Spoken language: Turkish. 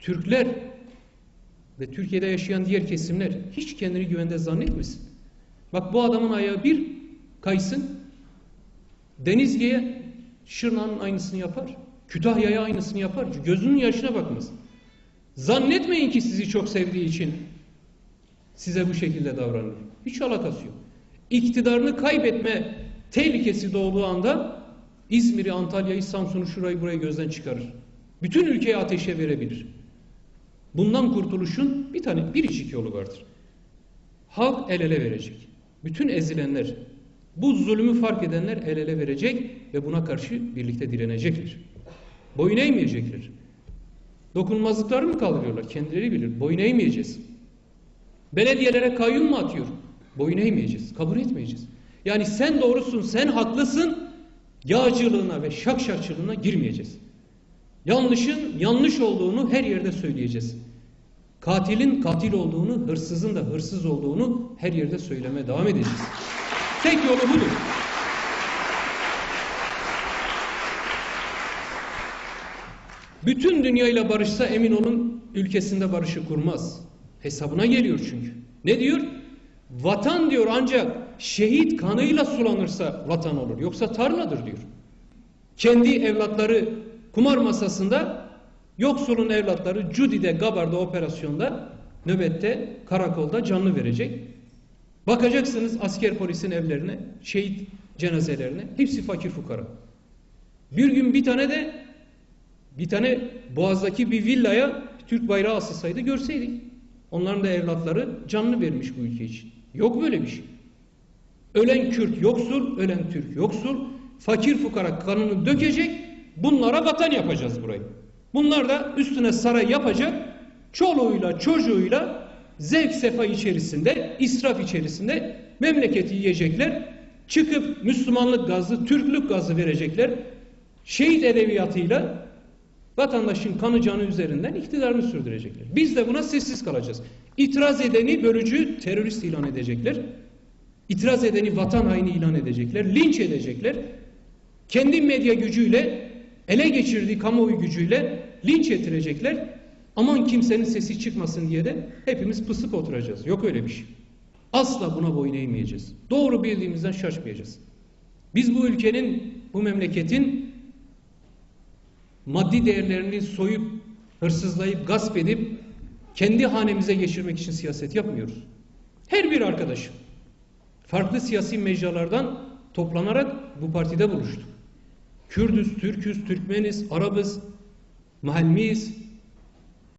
Türkler ve Türkiye'de yaşayan diğer kesimler hiç kendini güvende zannetmesin. Bak bu adamın ayağı bir kaysın, Denizli'ye Şırnak'ın aynısını yapar. Kütahya'ya aynısını yapar. Gözünün yaşına bakmaz. Zannetmeyin ki sizi çok sevdiği için size bu şekilde davranır. Hiç alakası yok. İktidarını kaybetme tehlikesi doğduğu anda İzmir'i, Antalya'yı, Samsun'u, şurayı burayı gözden çıkarır. Bütün ülkeyi ateşe verebilir. Bundan kurtuluşun bir tane biricik yolu vardır. Halk el ele verecek. Bütün ezilenler, bu zulmü fark edenler el ele verecek ve buna karşı birlikte direnecekler. Boyun eğmeyecekler. Dokunulmazlıkları mı kaldırıyorlar? Kendileri bilir. Boyun eğmeyeceğiz. Belediyelere kayyum mu atıyor? Boyun eğmeyeceğiz. Kabul etmeyeceğiz. Yani sen doğrusun, sen haklısın. Yağcılığına ve şakşakçılığına girmeyeceğiz. Yanlışın yanlış olduğunu her yerde söyleyeceğiz. Katilin katil olduğunu, hırsızın da hırsız olduğunu her yerde söylemeye devam edeceğiz. Tek yolu budur. Bütün dünyayla barışsa emin olun ülkesinde barışı kurmaz. Hesabına geliyor çünkü. Ne diyor? Vatan diyor ancak şehit kanıyla sulanırsa vatan olur. Yoksa tarladır diyor. Kendi evlatları kumar masasında yoksulun evlatları Cudi'de, Gabar'da operasyonda nöbette, karakolda canlı verecek. Bakacaksınız asker polisin evlerine, şehit cenazelerine. Hepsi fakir fukara. Bir gün bir tane de bir tane Boğaz'daki bir villaya Türk bayrağı asılsaydı görseydik. Onların da evlatları canlı vermiş bu ülke için. Yok böyle bir şey. Ölen Kürt yoksul, ölen Türk yoksul. Fakir fukara kanını dökecek. Bunlara vatan yapacağız burayı. Bunlar da üstüne saray yapacak. Çoluğuyla çocuğuyla zevk sefa içerisinde, israf içerisinde memleketi yiyecekler. Çıkıp Müslümanlık gazı, Türklük gazı verecekler. Şehit edebiyatıyla vatandaşın kanı canı üzerinden iktidarını sürdürecekler. Biz de buna sessiz kalacağız. İtiraz edeni bölücü terörist ilan edecekler. İtiraz edeni vatan haini ilan edecekler. Linç edecekler. Kendi medya gücüyle ele geçirdiği kamuoyu gücüyle linç ettirecekler. Aman kimsenin sesi çıkmasın diye de hepimiz pısıp oturacağız. Yok öyle bir şey. Asla buna boyun eğmeyeceğiz. Doğru bildiğimizden şaşmayacağız. Biz bu ülkenin, bu memleketin maddi değerlerini soyup, hırsızlayıp, gasp edip kendi hanemize geçirmek için siyaset yapmıyoruz. Her bir arkadaşım farklı siyasi mecralardan toplanarak bu partide buluştuk. Kürdüz, Türküz, Türkmeniz, Arabız, Mahalmiyiz,